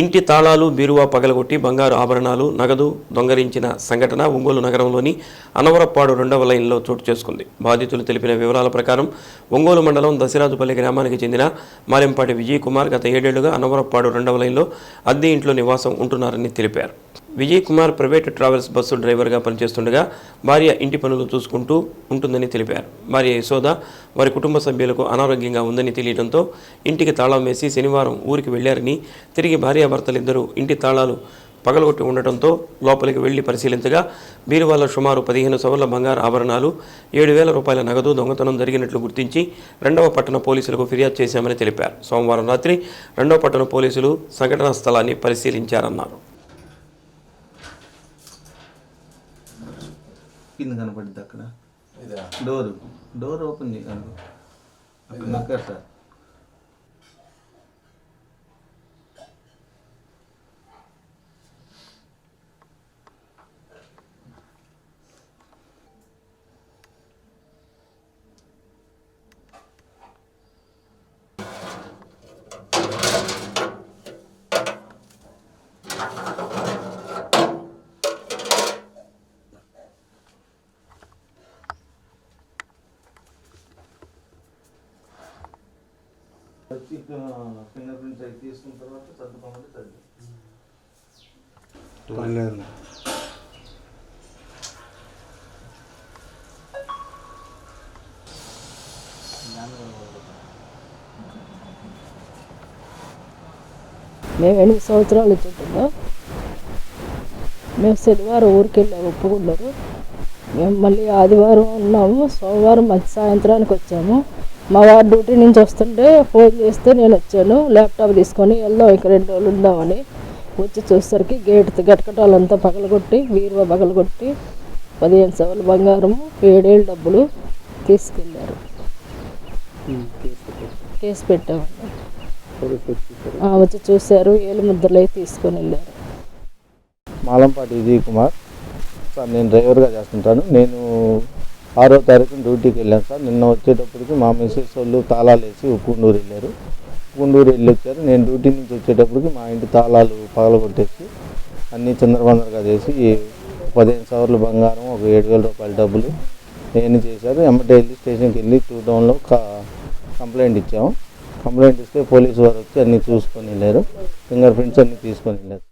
ఇంటి తాళాలు బీరువా పగలగొట్టి బంగారు ఆభరణాలు నగదు దొంగరించిన సంఘటన ఒంగోలు నగరంలోని అనవరప్పాడు రెండవ లైన్లో చోటు చేసుకుంది. బాధితులు తెలిపిన వివరాల ప్రకారం ఒంగోలు మండలం దశరాజుపల్లి గ్రామానికి చెందిన మారెంపాటి విజయ్ కుమార్ గత ఏడేళ్ళుగా అనవరప్పాడు రెండవ లైన్లో అద్దె ఇంట్లో నివాసం ఉంటున్నారని తెలిపారు. Vijay Kumar private travels bus డ్రైవర్గా పనిచేస్తుండగా భార్య ఇంటి పనులు చూసుకుంటూ ఉంటుందని తెలిపారు. భార్య యశోద వారి కుటుంబ సభ్యులకు అనారోగ్యంగా ఉందని తెలియడంతో ఇంటికి తాళం వేసి శనివారం ఊరికి వెళ్ళారని తిరిగి భార్యాభర్తలిద్దరూ ఇంటి తాళాలు పగలగొట్టి ఉండటంతో లోపలికి వెళ్ళి పరిశీలించగా బీరువాల సుమారు పదిహేను సవర్ల బంగారు ఆభరణాలు ఏడు వేల రూపాయల నగదు దొంగతనం జరిగినట్లు గుర్తించి రెండవ పట్టణ పోలీసులకు ఫిర్యాదు చేశామని తెలిపారు. సోమవారం రాత్రి రెండవ పట్టణ పోలీసులు సంఘటనా స్థలాన్ని పరిశీలించారన్నారు. కింద కనపడింది అక్కడ. డోర్. డోర్ ఓపెన్ చేయగలరు అక్కడ నొక్కారు సార్ వచ్చి ఫింగర్ ప్రింట్స్ అవి తీసుకున్న తర్వాత సర్దుకోమంటే సర్దు. మేము ఎనిమిది సంవత్సరాలు చుట్టాము మేము శనివారం ఊరికి వెళ్ళాము ఒప్పుకున్నారు. మేము మళ్ళీ ఆదివారం ఉన్నాము. సోమవారం మధ్య సాయంత్రానికి వచ్చాము. మా వారు డ్యూటీ నుంచి వస్తుంటే ఫోన్ చేస్తే నేను వచ్చాను. ల్యాప్టాప్ తీసుకొని వెళ్దాం ఇక రెండు రోజులు ఉందామని వచ్చి చూసేసరికి గేట్ గటకటాలంతా పగలగొట్టి బీరువా పగలగొట్టి పదిహేను సవర్ల బంగారము ఏడేళ్ళు డబ్బులు తీసుకెళ్ళారు. కేసు పెట్టామండి. ఆ, వచ్చి చూశారు ఏలు ముద్దలు అయితే తీసుకొని వెళ్ళారు. మాలంపాటి కుమార్. సార్ నేను డ్రైవర్గా చేస్తుంటాను. నేను ఆరో తారీఖున డ్యూటీకి వెళ్ళాను సార్. నిన్న వచ్చేటప్పటికి మా మిస్సెస్ వాళ్ళు తాళాలు వేసి ఉప్పుండూరు వెళ్ళారు. ఉప్పుండూరు వెళ్ళి వచ్చారు. నేను డ్యూటీ నుంచి వచ్చేటప్పటికి మా ఇంటి తాళాలు పగలగొట్టేసి అన్నీ చంద్రబందరగా చేసి పదిహేను సవర్లు బంగారం ఒక ఏడు వేల రూపాయల డబ్బులు నేను చేశారు. ఎమ్మటే వెళ్ళి స్టేషన్కి వెళ్ళి టూ టౌన్లో కంప్లైంట్ ఇచ్చాము. కంప్లైంట్ ఇస్తే పోలీసు వారు వచ్చి అన్నీ చూసుకొని వెళ్ళారు. ఫింగర్ ప్రింట్స్ అన్నీ తీసుకొని వెళ్ళారు.